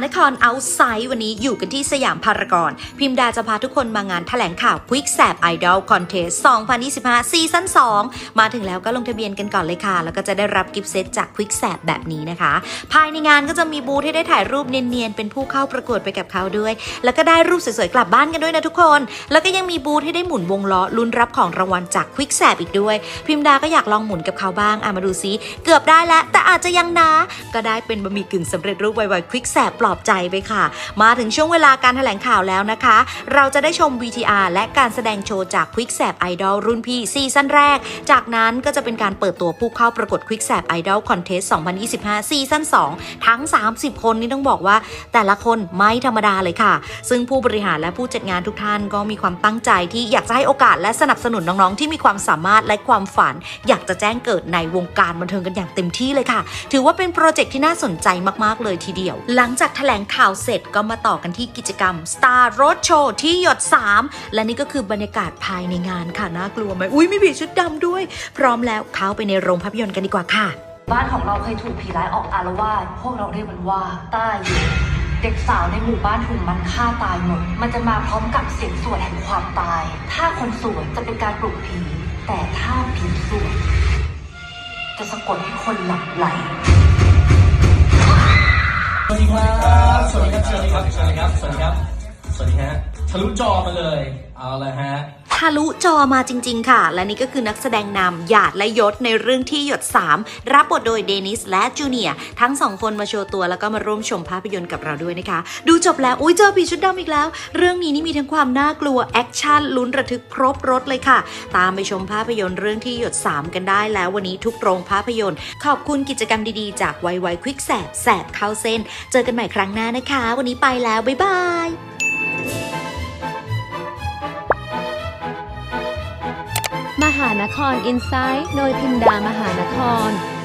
านครเอาไซด์วันนี้อยู่กันที่สยามพารากอน พิมดาจะพาทุกคนมางานแถลงข่าว Quick s a p Idol Contest 2025 ซีซั่น 2 มาถึงแล้วก็ลงทะเบียนกันก่อนเลยค่ะ แล้วก็จะได้รับกิฟต์เซตจาก Quick s a p แบบนี้นะคะ ภายในงานก็จะมีบูธให้ได้ถ่ายรูปเนียนๆ เป็นผู้เข้าประกวดไปกับเขาด้วย แล้วก็ได้รูปสวยๆ กลับบ้านกันด้วยนะทุกคน แล้วก็ยังมีบูธให้ได้หมุนวงล้อลุ้นรับของรางวัลจาก Quick s a p อีกด้วย พิมดาก็อยากลองหมุนกับเขาบ้างอะมาดูซิเกือบได้แล้วแต่อาจจะยังนะ ก็ได้เป็นบะหมี่กึ่งสำเร็จรูปไวๆควิกแสบปลอบใจไปค่ะ มาถึงช่วงเวลาการแถลงข่าวแล้วนะคะ เราจะได้ชม VTR และการแสดงโชว์จากควิกแสบไอดอลรุ่นพี่ซีซั่นแรก จากนั้นก็จะเป็นการเปิดตัวผู้เข้าประกวดควิกแสบไอดอลคอนเทส2025 ซีซั่น 2 ทั้ง 30 คนนี่ต้องบอกว่า แต่ละคนไม่ธรรมดาเลยค่ะ ซึ่งผู้บริหารและผู้จัดงานทุกท่านก็มีความตั้งใจที่อยากจะให้โอกาสและสนับสนุนน้องๆ ที่มีความสามารถและความฝัน อยากจะแจ้งเกิดในวงการบันเทิงกันอย่างเต็มที่เลยค่ะ ถือว่าเป็นโปรเจกต์ที่น่าสนใจมากๆเลยทีเดียว หลังจากถลงข่าวเสร็จก็มาต่อกันที่กิจกรรม Star Road Show ที่หยด 3 และนี่ก็คือบรรยากาศภายในงานค่ะ น่ากลัวไหมอุ้ยมีผีชุดดำด้วย พร้อมแล้วเข้าไปในโรงภาพยนตร์กันดีกว่าค่ะ บ้านของเราเคยถูกผีร้ายออกอารวาสพวกเราเรียกมันว่าต้ายเด็กสาวในหมู่บ้านถูกมันฆ่าตายหมด มันจะมาพร้อมกับเสียงสวดแห่งความตาย ถ้าคนสวดจะเป็นการปลุกผี แต่ถ้าผีสวดจะสะกดให้คนหลับไหล สวัสดีครับสวัสดีครับ สวัสดีครับ สวัสดีครับ สวัสดีครับ สวัสดีฮะ ทะลุจอมาเลย เอาละฮะะลุจอมาจริง ๆ ค่ะ และนี่ก็คือนักแสดงนำหยาดและยศในเรื่องที่หยด 3 รับบทโดยเดนิสและจูเนียทั้งสองคนมาโชว์ตัวแล้วก็มาร่วมชมภาพยนตร์กับเราด้วยนะคะ ดูจบแล้ว อุ้ยเจอผีชุดดำอีกแล้ว เรื่องนี้นี่มีทั้งความน่ากลัว แอคชั่น ลุ้นระทึกครบรถเลยค่ะ ตามไปชมภาพยนตร์เรื่องที่หยด 3 กันได้แล้ววันนี้ทุกโรงภาพยนตร์ ขอบคุณกิจกรรมดีๆ จากไวไวควิกแสบแสบเข้าเส้น เจอกันใหม่ครั้งหน้านะคะ วันนี้ไปแล้วบ๊ายบาย นครอินไซต์โดยพิมดามหานคร